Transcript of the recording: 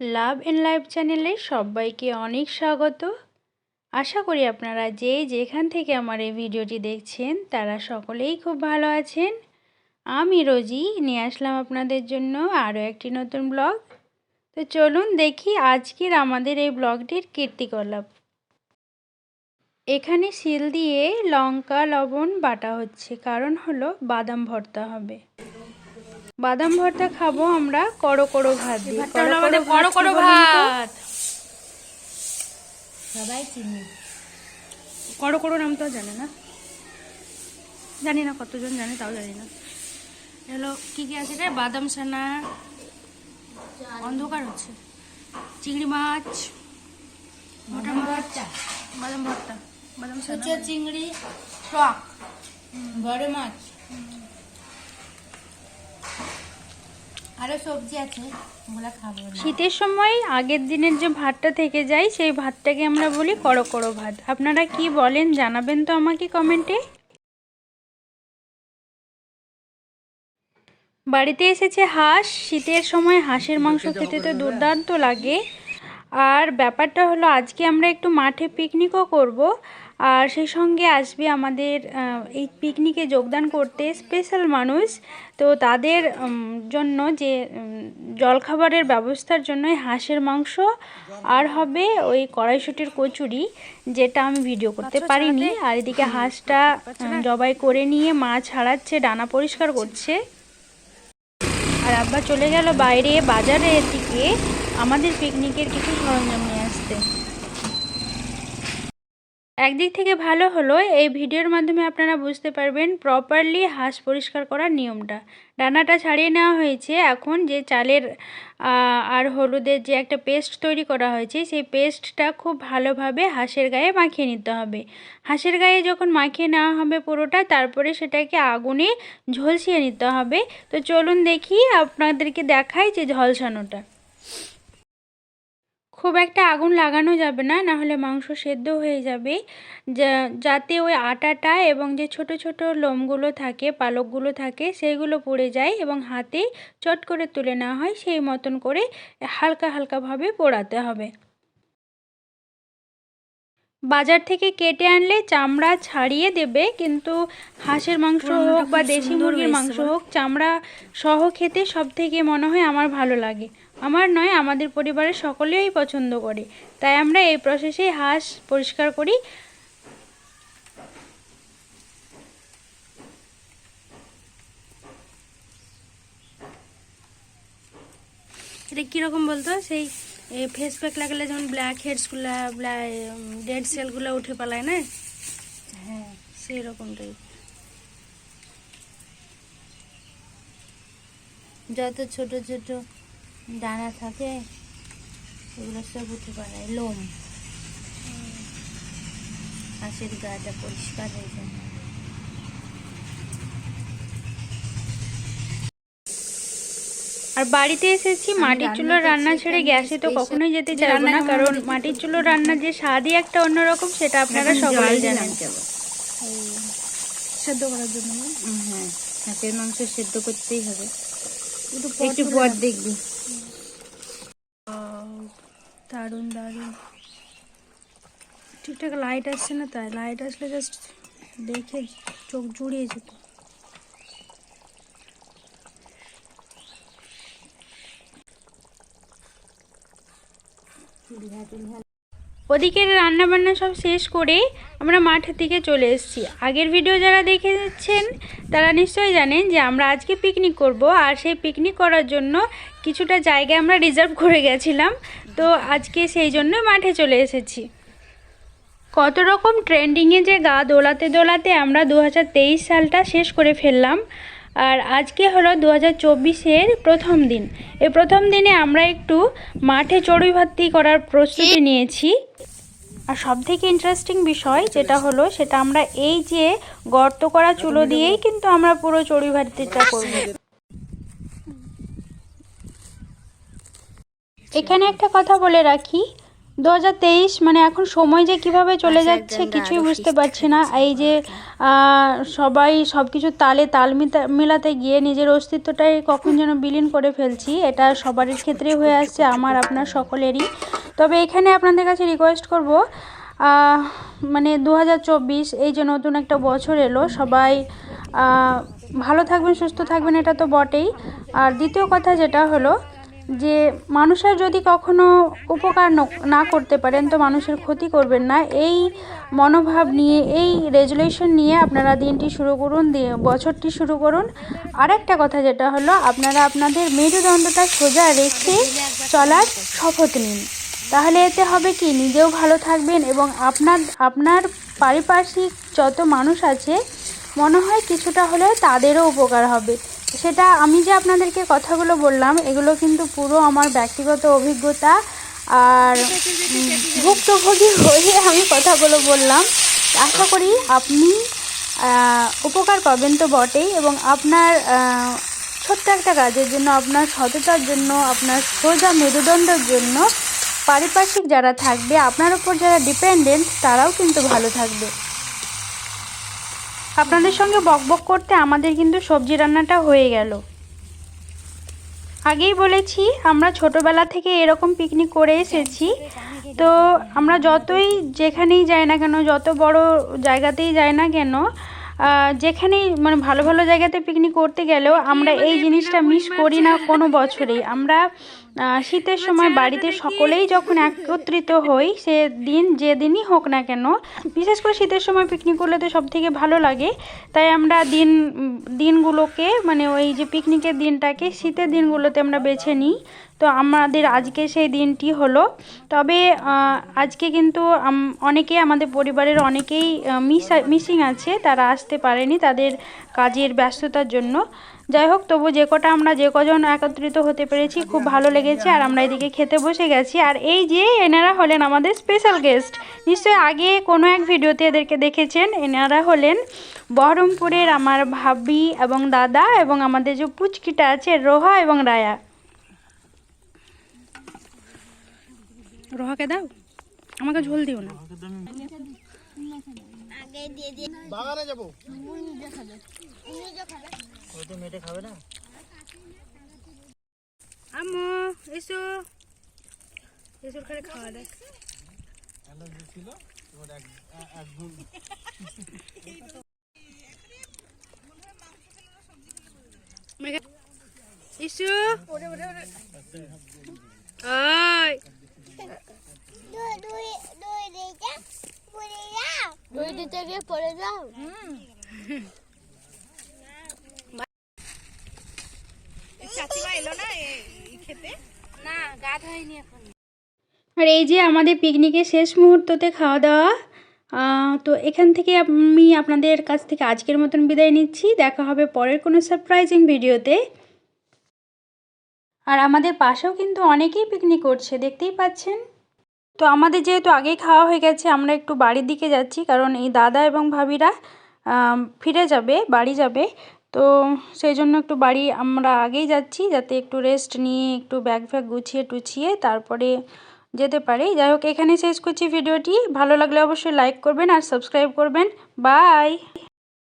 Love and life চ্যানেলে সবাইকে অনেক স্বাগত। আশা করি আপনারা যে যেখান থেকে আমার এই ভিডিওটি দেখছেন, তারা সকলেই খুব ভালো আছেন। আমি রোজি, নিয়ে আসলাম আপনাদের জন্য আরও একটি নতুন ব্লগ। তো চলুন দেখি আজকের আমাদের এই ব্লগটির কীর্তিকলাপ। এখানে শিল দিয়ে লঙ্কা, লবণ বাটা হচ্ছে, কারণ হলো বাদাম ভর্তা হবে। বাদাম ভর্তা খাব আমরা করো করো ভাত দিয়ে। কড়ো বড় ভাত? সবাই চিনি। কড়ো কড়ো নাম তো জানে না। জানি না কতজন জানে তাও জানি না। হলো কি কি আছে রে? বাদাম সানা অন্ধকার হচ্ছে। চিংড়ি মাছ মোটা মাছ। বাদাম ভর্তা বাদাম সানা চিংড়ি টক বড় মাছ। শীতের সময় আগের দিনের যে ভাতটা থেকে যায়, সেই ভাতটাকে আমরা বলি কড়ো কড়ো ভাত। আপনারা কি বলেন জানাবেন তো আমাকে কমেন্টে। বাড়িতে এসেছে হাঁস, শীতের সময় হাঁসের মাংস খেতে তো দুর্দান্ত লাগে। আর ব্যাপারটা হলো, আজকে আমরা একটু মাঠে পিকনিকও করব। আর সেই সঙ্গে আসবে আমাদের এই পিকনিকে যোগদান করতে স্পেশাল মানুষ। তো তাদের জন্য যে জলখাবারের ব্যবস্থার জন্য হাঁসের মাংস আর হবে ওই কড়াইশুটির কচুরি যেটা আমি ভিডিও করতে পারিনি। আর এদিকে হাঁসটা জবাই করে নিয়ে মাছ ছাড়াচ্ছে ডানা পরিষ্কার করছে। আর আব্বা চলে গেল বাইরে বাজারের দিকে। আমাদের পিকনিকের কিছু সরঞ্জাম নিয়ে আসতে একদিক থেকে ভালো হলো, এই ভিডিওর মাধ্যমে আপনারা বুঝতে পারবেন প্রপারলি হাঁস পরিষ্কার করার নিয়মটা। ডানাটা ছাড়িয়ে নেওয়া হয়েছে, এখন যে চালের আর হলুদের যে একটা পেস্ট তৈরি করা হয়েছে, সেই পেস্টটা খুব ভালোভাবে হাঁসের গায়ে মাখিয়ে নিতে হবে। হাঁসের গায়ে যখন মাখিয়ে নেওয়া হবে পুরোটা, তারপরে সেটাকে আগুনে ঝলসিয়ে নিতে হবে। তো চলুন দেখি আপনাদেরকে দেখাই যে ঝলসানোটা। খুব একটা আগুন লাগানো যাবে না না হলে মাংস সেদ্ধ হয়ে যাবে। যাতে ওই আটাটা এবং যে ছোট ছোট লোমগুলো থাকে, পালকগুলো থাকে, সেইগুলো পড়ে যায় এবং হাতে চট করে তুলে নেওয়া হয়, সেই মতন করে হালকা হালকাভাবে পোড়াতে হবে। বাজার থেকে কেটে আনলে চামড়া ছাড়িয়ে দেবে কিন্তু হাঁসের মাংস হোক বা দেশি মুরগির মাংস হোক চামড়া সহ খেতে সব থেকে মনে হয় আমার ভালো লাগে। আমার নয় আমাদের পরিবারের সকলেই পছন্দ করে। তাই আমরা এই প্রসেসেই হাঁস পরিষ্কার করি। এটা কীরকম বলতো? সেই ফেস প্যাক লাগালে যেমন ব্ল্যাক হেডসগুলো ডেড সেলগুলো উঠে পালায় না? হ্যাঁ। সেই রকমটাই যত ছোট ছোট দানা থাকে ওগুলো সব উঠে পারে লোম। হাঁসের গাটা পরিষ্কার হয়ে যায়। আর বাড়িতে এসেছি মাটির চুলোর রান্না ছেড়ে গ্যাসে তো কখনোই যেতে চাইব না কারণ মাটির চুলোর রান্নার যে স্বাদই একটা অন্যরকম সেটা আপনারা সকলেই জানেন। সেদ্ধ করার জন্য হ্যাঁ হাঁসের মাংস সেদ্ধ করতেই হবে। একটু একটু পর দেখবি। দারুণ দারুণ। ঠিকঠাক লাইট আসছে না তাই? লাইট আসলে জাস্ট দেখে চোখ জুড়িয়ে যেত ওদিকে রান্না বান্না সব শেষ করে আমরা মাঠের দিকে চলে এসেছি। আগের ভিডিও যারা দেখেছেন, তারা নিশ্চয়ই জানেন যে আমরা আজকে পিকনিক করব আর সেই পিকনিক করার জন্য কিছুটা জায়গা আমরা রিজার্ভ করে গেছিলাম। তো আজকে সেই জন্য মাঠে চলে এসেছি। কত রকম ট্রেন্ডিংয়ে যে গা দোলাতে দোলাতে আমরা দু হাজার তেইশ সালটা শেষ করে ফেললাম। আর আজকে হলো দু হাজার চব্বিশের প্রথম দিন। এই প্রথম দিনে আমরা একটু মাঠে চড়ুই ভাতি করার প্রস্তুতি নিয়েছি। আর সব থেকে ইন্টারেস্টিং বিষয় যেটা হলো সেটা আমরা এই যে গর্ত করা চুলো দিয়েই কিন্তু আমরা পুরো চড়ুই ভাতিটা করব। এখানে একটা কথা বলে রাখি দু হাজার তেইশ মানে এখন সময় যে কীভাবে চলে যাচ্ছে কিছুই বুঝতে পারছি না। এই যে সবাই সব কিছু তালে তাল মেলাতে গিয়ে নিজের অস্তিত্বটাই কখন যেন বিলীন করে ফেলছি এটা সবারই ক্ষেত্রেই হয়ে আসছে আমার আপনার সকলেরই। তবে এখানে আপনাদের কাছে রিকোয়েস্ট করব মানে দু হাজার চব্বিশ এই যে নতুন একটা বছর এলো সবাই ভালো থাকবেন সুস্থ থাকবেন এটা তো বটেই। আর দ্বিতীয় কথা যেটা হলো যে মানুষের যদি কখনো উপকার ন- করতে পারেন, তো মানুষের ক্ষতি করবেন না। এই মনোভাব নিয়ে, এই রেজুলেশন নিয়ে আপনারা দিনটি শুরু করুন, দিয়ে বছরটি শুরু করুন। আরেকটা কথা যেটা হলো, আপনারা আপনাদের মেরুদণ্ডটা সোজা রেখে চলার শপথ নিন। তাহলে এতে হবে কি? নিজেও ভালো থাকবেন এবং আপনার আপনার পারিপার্শ্বিক যত মানুষ আছে, মনে হয় কিছুটা হলে তাদেরও উপকার হবে। সেটা আমি যে আপনাদেরকে কথাগুলো বললাম, এগুলো কিন্তু পুরো আমার ব্যক্তিগত অভিজ্ঞতা আর ভুক্তভোগী হয়ে আমি কথাগুলো বললাম। আশা করি আপনি উপকার পাবেন তো বটেই এবং আপনার ছোট্ট একটা কাজের জন্য, আপনার সততার জন্য, আপনার সোজা মেরুদণ্ডের জন্য পারিপার্শ্বিক যারা থাকবে, আপনার উপর যারা ডিপেন্ডেন্ট তারাও কিন্তু ভালো থাকবে। আপনাদের সঙ্গে বকবক করতে আমাদের কিন্তু সবজি রান্নাটা হয়ে গেল। আগেই বলেছি, আমরা ছোটোবেলা থেকে এরকম পিকনিক করে এসেছি। তো আমরা যতই যেখানেই যাই না কেন, যত বড় জায়গাতেই যাই না কেন যেখানেই মানে ভালো ভালো জায়গাতে পিকনিক করতে গেলেও আমরা এই জিনিসটা মিস করি না কোনো বছরেই। আমরা শীতের সময় বাড়িতে সকলেই যখন একত্রিত হই সে দিন যে দিনই হোক না কেন বিশেষ করে শীতের সময় পিকনিক করলে তো সব থেকে ভালো লাগে। তাই আমরা দিন দিনগুলোকে মানে ওই যে পিকনিকের দিনটাকে শীতের দিনগুলোতে আমরা বেছে নিই। তো আমাদের আজকে সেই দিনটি হলো। তবে আজকে কিন্তু অনেকেই আমাদের পরিবারের অনেকেই মিসিং আছে, তারা আসতে পারেনি তাদের কাজের ব্যস্ততার জন্য। যাই হোক, তবু যে কটা আমরা যে কজন একত্রিত হতে পেরেছি, খুব ভালো লেগেছে আর আমরা এদিকে খেতে বসে গেছি। আর এই যে এনারা হলেন আমাদের স্পেশাল গেস্ট নিশ্চয়ই আগে কোনো এক ভিডিওতে এদেরকে দেখেছেন। এনারা হলেন বহরমপুরের আমার ভাবি এবং দাদা এবং আমাদের যে পুচকিটা আছে, রোহা এবং রায়া। রহাকে দাও। আমাকে ঝোল দিও না। বাগানে যাব। আম্মু এসো। এসো খালি খাওয়া দেয় ইসু ওই। দুই দিতে গিয়ে পড়ে যাও। না গা ধোয়নি এখন। আর এই যে আমাদের পিকনিকের শেষ মুহূর্ততে খাওয়া দাওয়া তো এখান থেকে আমি আপনাদের কাছ থেকে আজকের মতন বিদায় নিচ্ছি। দেখা হবে পরের কোনো সারপ্রাইজিং ভিডিওতে। আর আমাদের পাশেও কিন্তু অনেকেই পিকনিক করছে দেখতেই পাচ্ছেন। তো আমাদের যেহেতু আগেই খাওয়া হয়ে গেছে, আমরা একটু বাড়ির দিকে যাচ্ছি, কারণ এই দাদা এবং ভাবিরা ফিরে যাবে, বাড়ি যাবে। তো সেই জন্য একটু বাড়ি আমরা আগেই যাচ্ছি, যাতে একটু রেস্ট নিয়ে, একটু ব্যাগ ফ্যাগ গুছিয়ে টুছিয়ে তারপরে যেতে পারি। যাই হোক এখানে শেষ করছি ভিডিওটি। ভালো লাগলে অবশ্যই লাইক করবেন আর সাবস্ক্রাইব করবেন। বাই